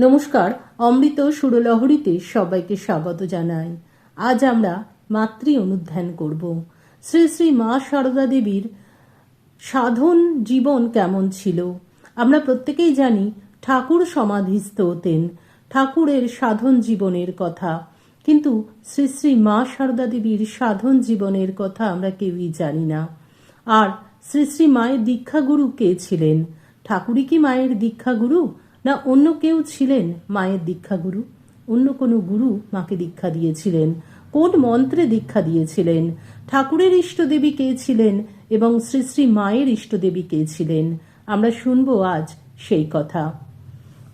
নমস্কার, অমৃত সুরলহরীতে সবাইকে স্বাগত জানাই। আজ আমরা মাতৃ অনুধ্যান করব। শ্রী শ্রী মা সারদা দেবীর সাধন জীবন কেমন ছিল? আমরা প্রত্যেকেই জানি ঠাকুর সমাধিস্থ হতেন, ঠাকুরের সাধন জীবনের কথা। কিন্তু শ্রী শ্রী মা সারদা দেবীর সাধন জীবনের কথা আমরা কেউই জানি না। আর শ্রী শ্রী মায়ের দীক্ষাগুরু কে ছিলেন? ঠাকুরই কি মায়ের দীক্ষাগুরু? না, অন্য কেউ ছিলেন মায়ের দীক্ষাগুরু? অন্য কোনো গুরু মাকে দীক্ষা দিয়েছিলেন? কোন মন্ত্রে দীক্ষা দিয়েছিলেন? ঠাকুরের ইষ্টদেবী কে ছিলেন এবং শ্রী শ্রী মায়ের ইষ্টদেবী কে ছিলেন? আমরা শুনব আজ সেই কথা।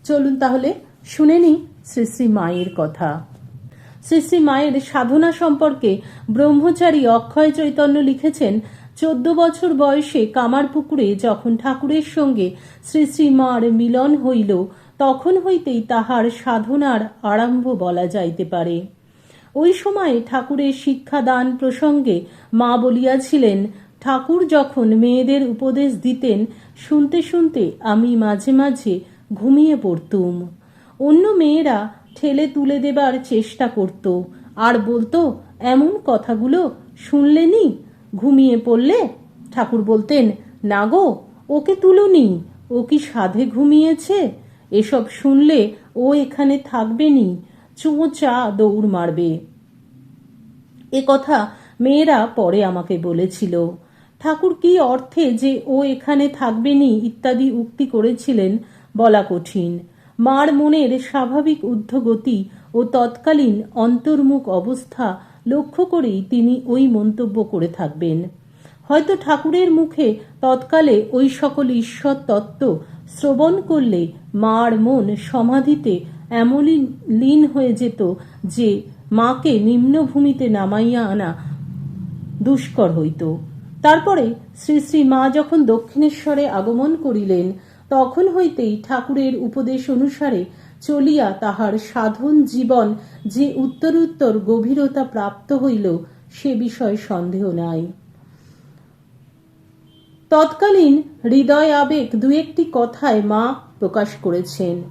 চলুন তাহলে শুনে নি শ্রী শ্রী মায়ের কথা। শ্রী শ্রী মায়ের সাধনা সম্পর্কে ব্রহ্মচারী অক্ষয় চৈতন্য লিখেছেন চোদ্দ বছর বয়সে কামারপুকুরে যখন ঠাকুরের সঙ্গে শ্রী শ্রীমার মিলন হইল, তখন হইতেই তাহার সাধনার আরম্ভ বলা যাইতে পারে। ওই সময়ে ঠাকুরের শিক্ষাদান প্রসঙ্গে মা বলিয়াছিলেন, ঠাকুর যখন মেয়েদের উপদেশ দিতেন, শুনতে শুনতে আমি মাঝে মাঝে ঘুমিয়ে পড়তুম। অন্য মেয়েরা ঠেলে তুলে দেবার চেষ্টা করত। আর বলতো, এমন কথাগুলো শুনলেনি ঘুমিয়ে পড়লে? ঠাকুর বলতেন, না গো, ওকে তুলুনি। ও কি সাধে ঘুমিয়েছে? এসব শুনলে ও এখানে থাকবে নি। চোঁচা দৌড় মারবে। এ কথা মেয়েরা পরে আমাকে বলেছিল। ঠাকুর, কি অর্থে যে ও এখানে থাকবে নি? ইত্যাদি উক্তি করেছিলেন বলা কঠিন। মার মনের স্বাভাবিক ঊর্ধ্বগতি ও তৎকালীন অন্তর্মুখ অবস্থা লক্ষ্য করেই তিনি ওই মন্তব্য করে থাকবেন। হয়তো ঠাকুরের মুখে তৎকালে ওই সকল ঈশ্বর তত্ত্ব শ্রবণ করলে মার মন সমাধিতে এমনই লীন হয়ে যেত যে মাকে নিম্নভূমিতে নামাইয়া আনা দুষ্কর হইত। তারপরে শ্রী শ্রী মা যখন দক্ষিণেশ্বরে আগমন করিলেন, তখন হইতেই ঠাকুরের উপদেশ অনুসারে চলিয়া তাহার সাধন জীবন যে উত্তরোত্তর গভীরতা প্রাপ্ত হইল, সে বিষয়ে সন্দেহ নাই। তৎকালীন হৃদয় আবেগ দু একটি কথায় মা প্রকাশ করেছেন।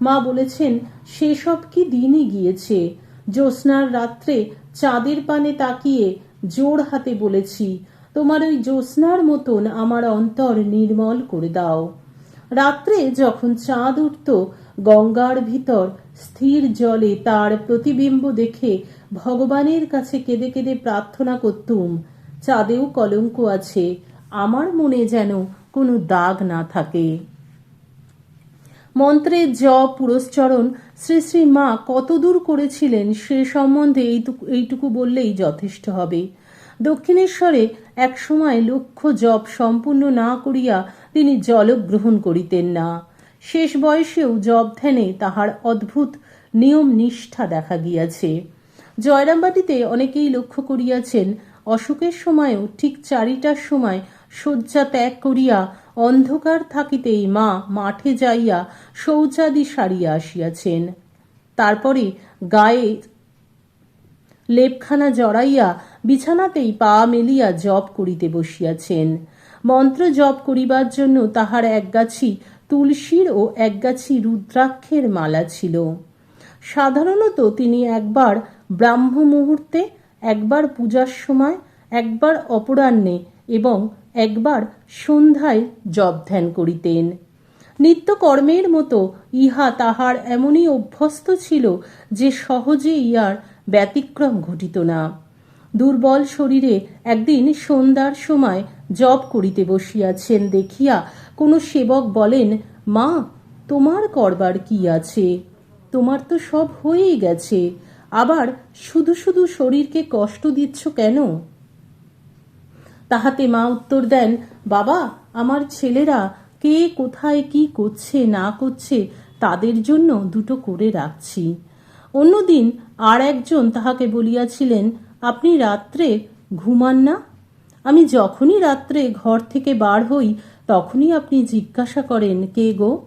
মা বলেছেন, সেসব কি দিনই গিয়েছে? জ্যোৎস্নার রাত্রে চাঁদের পানে তাকিয়ে জোর হাতে বলেছি, তোমার ওই জ্যোৎস্নার মতন আমার অন্তর নির্মল করে দাও। রাত্রে যখন চাঁদ উঠত, গঙ্গার ভিতর স্থির জলে তার প্রতিবিম্ব দেখে ভগবানের কাছে কেঁদে কেঁদে প্রার্থনা করতুম, চাঁদেও কলঙ্ক আছে, আমার মনে যেন কোনো দাগ না থাকে। মন্ত্রের জ পুরস্চরণ শ্রী শ্রী মা কতদূর করেছিলেন সে সম্বন্ধে এইটুকু এইটুকু বললেই যথেষ্ট হবে। দক্ষিণেশ্বরে একসময় লক্ষ্য জপ সম্পূর্ণ না করিয়া তিনি জলগ্রহণ করিতেন না। শেষ বয়সেও জব ধ্যানে তাহার অদ্ভুত নিয়ম নিষ্ঠা দেখা গিয়াছে। জয়রামবাটিতে অনেকেই লক্ষ্য করিয়াছেন অসুখের সময়ও ঠিক চারিটার সময় শয্যা ত্যাগ করিয়া অন্ধকার থাকিতেই মা মাঠে যাইয়া শৌচাদি সারিয়া আসিয়াছেন। তারপরে গায়ে লেপখানা জড়াইয়া বিছানাতেই পা মেলিয়া জপ করিতে বসিয়াছেন। মন্ত্র জপ করিবার জন্য তাহার একগাছি তুলসীর ও একগাছি রুদ্রাক্ষের মালা ছিল। সাধারণত তিনি একবার ব্রাহ্ম মুহূর্তে, একবার পূজার সময়, একবার অপরাহ্নে এবং একবার সন্ধ্যায় জপ ধ্যান করিতেন। নিত্যকর্মের মতো ইহা তাহার এমনই অভ্যস্ত ছিল যে সহজে ইহার ব্যতিক্রম ঘটিত না। দুর্বল শরীরে একদিন সন্ধ্যার সময় জপ করিতে বসিয়াছেন দেখিয়া কোনো সেবক বলেন, মা, তোমার করবার কি আছে? তোমার তো সব হয়েই গেছে। আবার শুধু শুধু শরীরকে কষ্ট দিচ্ছ কেন? তাহাতে মা উত্তর দেন, বাবা, আমার ছেলেরা কে, কোথায়, কি করছে, না করছে, তাদের জন্য দুটো করে রাখছি। অন্যদিন আর একজন তাহাকে বলিয়াছিলেন, আপনি রাত্রে ঘুমান না? আমি যখনই রাত্রে ঘর থেকে বার হই, তখনই আপনি জিজ্ঞাসা করেন, কে গো?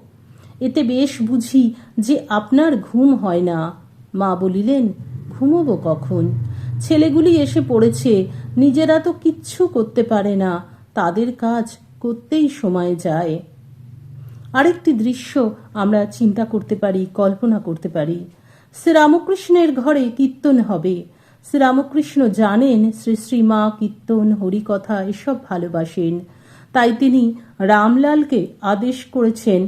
এতে বেশ বুঝি যে আপনার ঘুম হয় না। মা বলিলেন, ঘুমোবো কখন? ছেলেগুলি এসে পড়েছে, নিজেরা তো কিচ্ছু করতে পারে না, তাদের কাজ করতেই সময় যায়। আরেকটি দৃশ্য আমরা চিন্তা করতে পারি, কল্পনা করতে পারি। শ্রীরামকৃষ্ণের ঘরে কীর্তন হবে। শ্রীরামকৃষ্ণ জানেন, শ্রী শ্রীমা কীর্তন, হরিকথা এসব ভালোবাসেন। তাই তিনি রামলালকে আদেশ করেছেন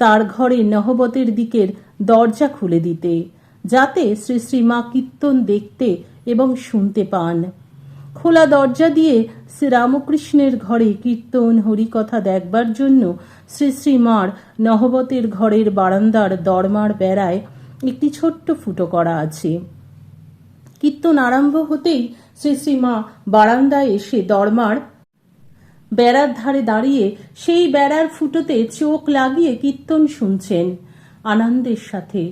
তার ঘরে নহবতের দিকের দরজা খুলে দিতে, যাতে শ্রী শ্রীমা কীর্তন দেখতে এবং শুনতে পান। খোলা দরজা দিয়ে শ্রীরামকৃষ্ণের ঘরে কীর্তন, হরিকথা দেখবার জন্য শ্রী শ্রীমার নহবতের ঘরের বারান্দার দরমার বেড়ায় একটি ছোট্ট ফুটো করা আছে। কীর্তন আরম্ভ হতেই শ্রী শ্রীমা বারান্দায় এসে দরমার বেড়ার ধারে দাঁড়িয়ে সেই বেড়ার ফুটোতে চোখ লাগিয়ে কীর্তন শুনছেন আনন্দের সাথে।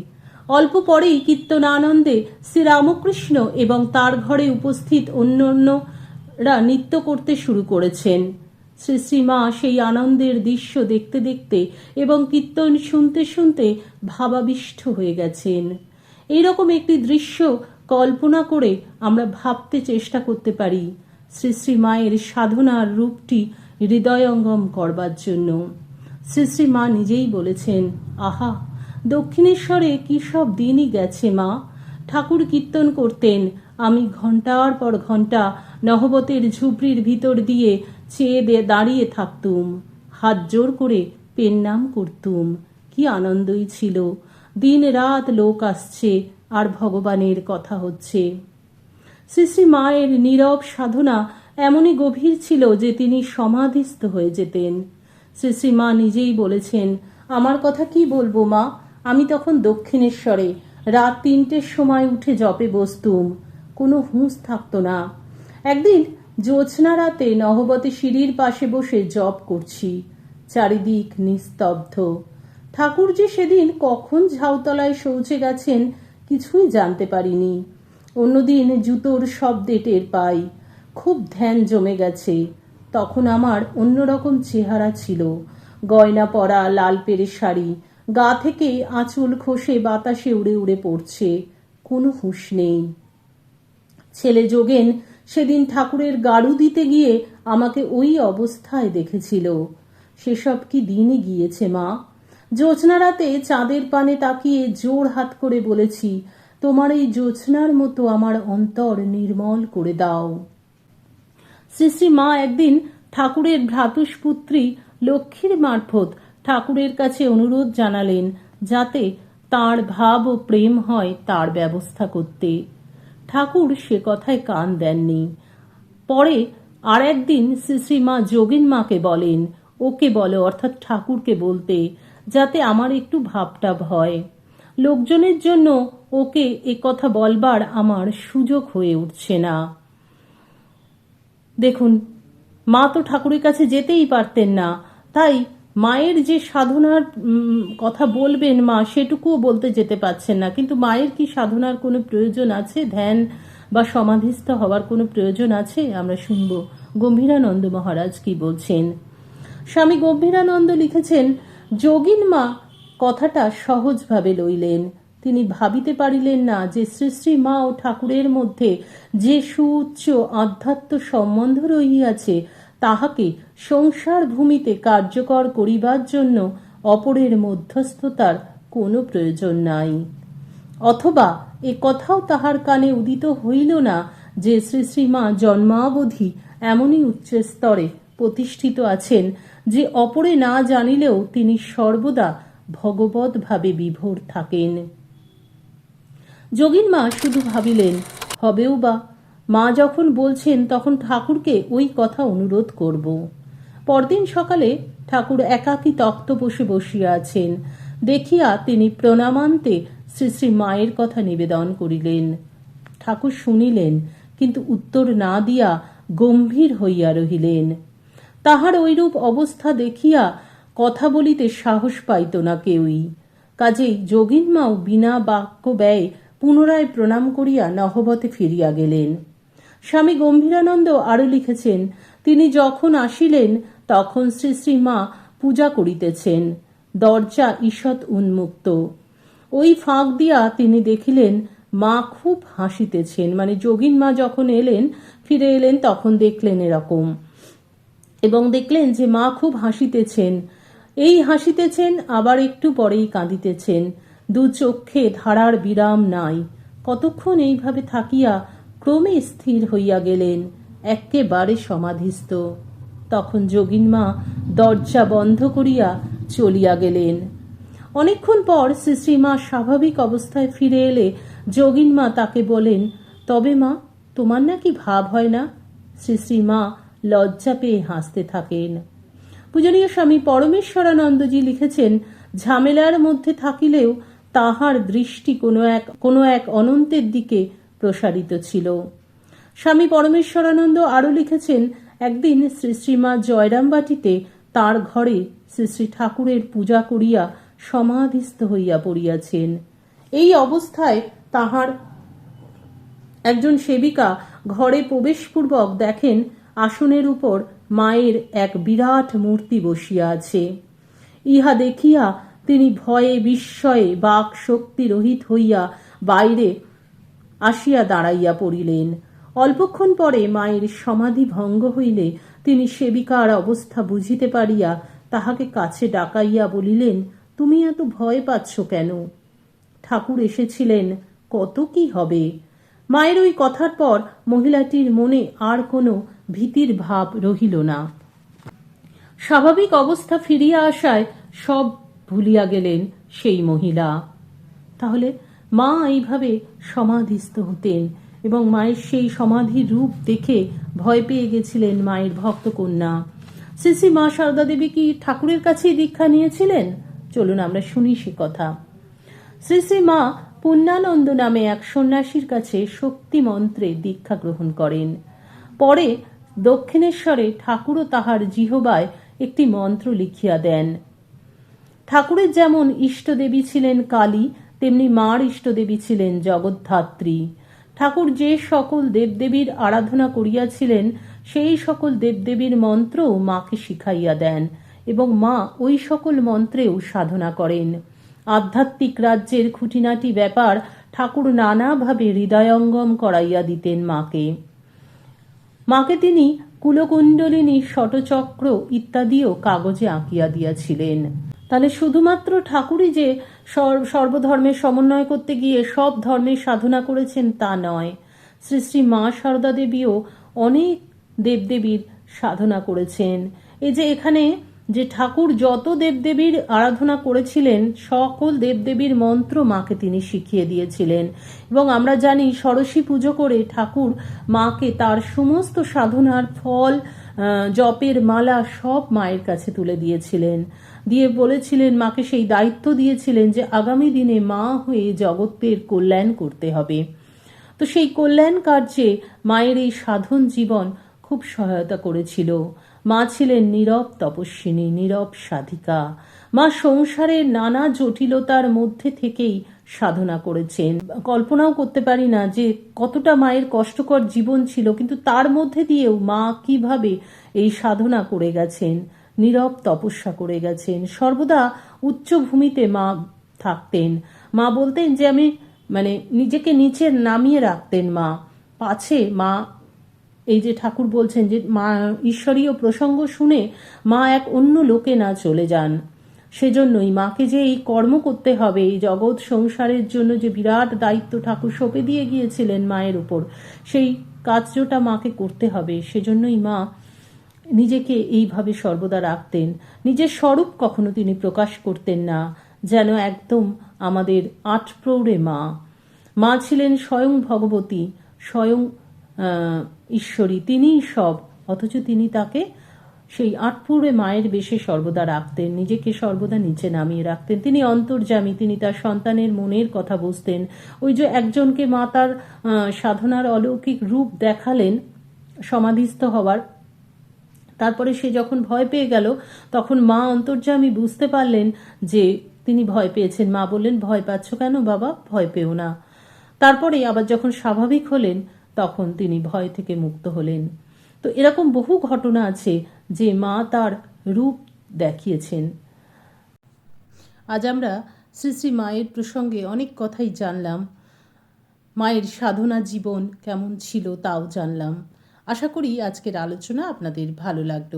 অল্প পরেই কীর্তন আনন্দে শ্রীরামকৃষ্ণ এবং তার ঘরে উপস্থিত অন্য অন্যরা নৃত্য করতে শুরু করেছেন। শ্রী শ্রীমা সেই আনন্দের দৃশ্য দেখতে দেখতে এবং কীর্তন শুনতে শুনতে ভাবাবিষ্ট হয়ে গেছেন। এইরকম একটি দৃশ্য কল্পনা করে আমরা ভাবতে চেষ্টা করতে পারি শ্রী শ্রী মায়ের সাধনার রূপটি হৃদয়ঙ্গম করবার জন্য। শ্রী শ্রী মা নিজেই বলেছেন, আহা, দক্ষিণেশ্বরে কি সব দিনই গেছে মা? ঠাকুর কীর্তন করতেন, আমি ঘণ্টার পর ঘণ্টা নহবতের ঝুপড়ির ভিতর দিয়ে চেয়ে দাঁড়িয়ে থাকতুম। হাত জোর করে পেন নাম করতুম। কি আনন্দই ছিল। দিন রাত লোক আসছে আর ভগবানের কথা হচ্ছে। শ্রী শ্রী মায়ের নীরব সাধনা এমনই গভীর ছিল যে তিনি সমাধিস্থ হয়ে যেতেন। শ্রী শ্রী মা নিজেই বলেছেন, আমার কথা কি বলব মা? আমি তখন দক্ষিণেশ্বরে। রাত তিনটের সময় উঠে জপে বসতুম। কোনো হুঁশ থাকতো না। একদিন জ্যোৎস্না রাতে নহবতী সিঁড়ির পাশে বসে জপ করছি। চারিদিক নিস্তব্ধ। ঠাকুর যে সেদিন কখন ঝাউতলায় শৌচে গেছেন কিছুই জানতে পারিনি। অন্যদিন জুতোর শব্দে টের পাই। খুব ধ্যান জমে গেছে। তখন আমার অন্যরকম চেহারা ছিল। গয়না পরা, লাল পেরে শাড়ি, গা থেকে আঁচল খসে বাতাসে উড়ে উড়ে পড়ছে। কোনো হুঁশ নেই। ছেলে যোগেন সেদিন ঠাকুরের গাড়ু দিতে গিয়ে আমাকে ওই অবস্থায় দেখেছিল। সেসব কি দিনই গিয়েছে মা? জ্যোৎস্না রাতে চাঁদের পানে তাকিয়ে জোর হাত করে বলেছি, তোমার এই জ্যোৎস্নার মতো আমার অন্তর নির্মল করে দাও। শ্রী শ্রী মা একদিন ঠাকুরের ভ্রাতুষ্পুত্রী লক্ষ্মীর মারফত ঠাকুরের কাছে অনুরোধ জানালেন যাতে তার ভাব ও প্রেম হয় তার ব্যবস্থা করতে। ঠাকুর সে কথায় কান দেননি। পরে আর একদিন শ্রী শ্রী মা যোগিন মাকে বলেন, ওকে বলে, অর্থাৎ ঠাকুরকে বলতে যাতে আমার একটু ভাবটাব হয়। লোকজনের জন্য ওকে এ কথা বলবার আমার সুযোগ হয়ে উঠছে না। দেখুন, মা তো ঠাকুরের কাছে যেতেই পারতেন না। তাই মায়ের যে সাধনার কথা বলবেন মা, সেটুকুও বলতে যেতে পারছেন না। কিন্তু মায়ের কি সাধনার কোনো প্রয়োজন আছে? ধ্যান বা সমাধিস্থ হওয়ার কোনো প্রয়োজন আছে? আমরা শুনব। গম্ভীরানন্দ মহারাজ কি বলছেন? স্বামী গম্ভীরানন্দ লিখেছেন যোগিন মা কথাটা সহজভাবে লইলেন। তিনি ভাবিতে পারিলেন না যে শ্রী মা ও ঠাকুরের মধ্যে যে সুউচ্চ আধ্যাত্ম সম্বন্ধ রহিয়াছে, তাহাকে সংসার ভূমিতে কার্যকর করিবার জন্য অপরের মধ্যস্থতার কোনো প্রয়োজন নাই। অথবা এ কথাও তাহার কানে উদিত হইল না যে শ্রী শ্রীমা জন্মাবধি এমনই উচ্চ স্তরে প্রতিষ্ঠিত আছেন যে অপরে না জানিলেও তিনি সর্বদা ভগবত ভাবে বিভোর থাকেন। যোগিন মা শুধু ভাবিলেন, হবেও বা। মা যখন বলছেন, তখন ঠাকুরকে ওই কথা অনুরোধ করব। পরদিন সকালে ঠাকুর একাকী তক্ত বসে বসিয়া আছেন। দেখিয়া তিনি প্রণামান্তে শ্রী শ্রী মায়ের কথা নিবেদন করিলেন। ঠাকুর শুনিলেন, কিন্তু উত্তর না দিয়া গম্ভীর হইয়া রহিলেন। তাহার ঐরূপ অবস্থা দেখিয়া কথা বলিতে সাহস পাইত না কেউই। কাজেই যোগিনমাও বিনা বাক্য ব্যয় পুনরায় প্রণাম করিয়া নহবতে ফিরিয়া গেলেন। স্বামী গম্ভীরানন্দ আরও লিখেছেন, তিনি যখন আসিলেন, তখন শ্রী শ্রী মা পূজা করিতেছেন। দরজা ঈষৎ উন্মুক্ত। ওই ফাঁক দিয়া তিনি দেখিলেন, মা খুব হাসিতেছেন। মানে যোগিন মা যখন এলেন, ফিরে এলেন, তখন দেখলেন এরকম। এবং দেখলেন যে মা খুব হাসিতেছেন। এই হাসিতেছেন, আবার একটু পরেই কাঁদিতেছেন। দু চক্ষে ধারার বিরাম নাই। কতক্ষণ এইভাবে থাকিয়া ক্রমে স্থির হইয়া গেলেন, এক্কেবারে সমাধিস্থ। তখন যোগিনমা দরজা বন্ধ করিয়া চলিয়া গেলেন। অনেকক্ষণ পর শ্রী শ্রীমা স্বাভাবিক অবস্থায় ফিরে এলে যোগিনমা তাকে বলেন, তবে মা, তোমার নাকি ভাব হয় না? শ্রী শ্রীমা লজ্জা পেয়ে হাসতে থাকেন। পূজনীয় স্বামী পরমেশ্বরানন্দজি লিখেছেন, ঝামেলার মধ্যে থাকিলেও তাহার দৃষ্টি কোনো এক কোনো এক অনন্তের দিকে প্রসারিত ছিল। স্বামী পরমেশ্বরানন্দ আরও লিখেছেন, একদিন শ্রী শ্রীমা জয়রামবাটিতে তার ঘরে শ্রী শ্রী ঠাকুরের পূজা করিয়া সমাধিস্থ হইয়া পড়িয়াছেন। এই অবস্থায় তাহার একজন সেবিকা ঘরে প্রবেশপূর্বক দেখেন আসনের উপর মায়ের এক বিরাট মূর্তি বসিয়া আছে। ইহা দেখিয়া তিনি ভয়ে বিস্ময়ে বাক শক্তি রহিত হইয়া বাইরে আসিয়া দাঁড়াইয়া পড়িলেন। অল্পক্ষণ পরে মায়ের সমাধি ভঙ্গ হইলে তিনি সেবিকার অবস্থা বুঝিতে পারিয়া তাহাকে কাছে ডাকাইয়া বলিলেন, তুমি এত ভয় পাচ্ছ কেন? ঠাকুর এসেছিলেন, কত কি হবে? মায়ের ওই কথার পর মহিলাটির মনে আর কোনো ভীতির ভাব রহিল না। স্বাভাবিক অবস্থা ফিরিয়া আসায় সব ভুলিয়া গেলেন সেই মহিলা। তাহলে মা এইভাবে সমাধিস্থ হতেন এবং মায়ের সেই সমাধির রূপ দেখে ভয় পেয়ে গেছিলেন মায়ের ভক্ত কন্যা। শ্রী মা সারদা দেবী কি ঠাকুরের কাছেই দীক্ষা নিয়েছিলেন? চলুন আমরা শুনি সে কথা। শ্রী শ্রী মা পুণ্যানন্দ নামে এক সন্ন্যাসীর কাছে শক্তি মন্ত্রে দীক্ষা গ্রহণ করেন। পরে দক্ষিণেশ্বরে ঠাকুরও তাহার জিহবায় একটি মন্ত্র লিখিয়া দেন। ঠাকুরের যেমন ইষ্টদেবী ছিলেন কালী, তেমনি মার ইষ্টদেবী ছিলেন জগদ্ধাত্রী। ঠাকুর যে সকল দেবদেবীর আরাধনা করিয়াছিলেন, সেই সকল দেবদেবীর মন্ত্রও মাকে শিখাইয়া দেন এবং মা ওই সকল মন্ত্রেও সাধনা করেন। আধ্যাত্মিক রাজ্যের খুঁটিনাটি ব্যাপার ঠাকুর নানাভাবে হৃদয়ঙ্গম করাইয়া দিতেন মাকে। মাকে তিনি কুলকুণ্ডলিনী, শটচক্র ইত্যাদিও কাগজে আঁকিয়া দিয়াছিলেন। তাহলে শুধুমাত্র ঠাকুরই যে সর- সর্বধর্মের সমন্বয় করতে গিয়ে সব ধর্মের সাধনা করেছেন তা নয়। শ্রী শ্রী মা সারদা দেবীও অনেক দেবদেবীর সাধনা করেছেন। এই যে এখানে যে ঠাকুর যত দেবদেবীর আরাধনা করেছিলেন, সকল দেবদেবীর মন্ত্র মাকে তিনি শিখিয়ে দিয়েছিলেন। এবং আমরা জানি ষোড়শী পুজো করে ঠাকুর মাকে তার সমস্ত সাধনার ফল জপের মালা সব মায়ের কাছে তুলে দিয়েছিলেন। দিয়ে বলেছিলেন, মাকে সেই দায়িত্ব দিয়েছিলেন যে আগামী দিনে মা হয়ে জগতের কল্যাণ করতে হবে। তো সেই কল্যাণ কার্যে মায়ের এই সাধন জীবন খুব সহায়তা করেছিল। মা ছিলেন নীরব তপস্বিনী, নীরব সাধিকা। মা সংসারের নানা জটিলতার মধ্যে থেকেই সাধনা করেছেন। কল্পনাও করতে পারি না যে কতটা মায়ের কষ্টকর জীবন ছিল, কিন্তু তার মধ্যে দিয়েও মা কীভাবে এই সাধনা করে গেছেন, নীরব তপস্যা করে গেছেন। সর্বদা উচ্চভূমিতে মা থাকতেন। মা বলতেন যে আমি মানে নিজেকে নিচে নামিয়ে রাখতেন মা। পাছে মা এই যে ঠাকুর বলছেন যে মা, ঈশ্বরীয় প্রসঙ্গ শুনে মা এক অন্য লোকে না চলে যান। সেজন্যই মাকে যে এই কর্ম করতে হবে, এই জগৎ সংসারের জন্য যে বিরাট দায়িত্ব ঠাকুর সঁপে দিয়ে গিয়েছিলেন মায়ের উপর, সেই কার্যটা মাকে করতে হবে। সেজন্যই মা নিজেকে এইভাবে সর্বদা রাখতেন। নিজের স্বরূপ কখনো তিনি প্রকাশ করতেন না, যেন একদম আমাদের আট প্রৌঢ়ে মা। মা ছিলেন স্বয়ং ভগবতী, স্বয়ং ঈশ্বরী তিনিই সব, অথচ তিনি তাকে সেই আটপুরে মায়ের বেশে সর্বদা রাখতেন, নিজেকে সর্বদা নিচে নামিয়ে রাখতেন। তিনি অন্তর্যামী, তিনি তার সন্তানের মনের কথা বুঝতেন। ওই যে একজনকে মা তার সাধনার অলৌকিক রূপ দেখালেন, সমাধিস্থ হওয়ার, তারপরে সে যখন ভয় পেয়ে গেল, তখন মা অন্তর্যামী বুঝতে পারলেন যে তিনি ভয় পেয়েছেন। মা বললেন, ভয় পাচ্ছ কেন বাবা? ভয় পেও না। তারপরে আবার যখন স্বাভাবিক হলেন তখন তিনি ভয় থেকে মুক্ত হলেন। তো এরকম বহু ঘটনা আছে যে মা তার রূপ দেখিয়েছেন। আজ আমরা শ্রী শ্রী মায়ের প্রসঙ্গে অনেক কথাই জানলাম। মায়ের সাধনা জীবন কেমন ছিল তাও জানলাম। আশা করি আজকের আলোচনা আপনাদের ভালো লাগল।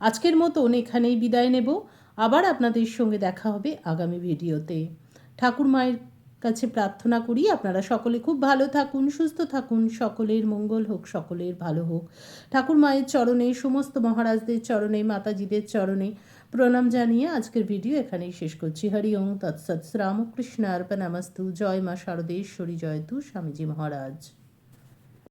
আজকের মতন এখানেই বিদায় নেব। আবার আপনাদের সঙ্গে দেখা হবে আগামী ভিডিওতে। ঠাকুর মায়ের কাছে প্রার্থনা করি আপনারা সকলে খুব ভালো থাকুন, সুস্থ থাকুন, সকলের মঙ্গল হোক, সকলের ভালো হোক। ঠাকুর মায়ের চরণে, সমস্ত মহারাজদের চরণে, মাতাজিদের চরণে প্রণাম জানিয়ে আজকের ভিডিও এখানেই শেষ করছি। হরি ওং তৎসৎ রামকৃষ্ণ অর্পণামস্তু জয় মা শারদেশ্বরী জয়তু স্বামীজি মহারাজ।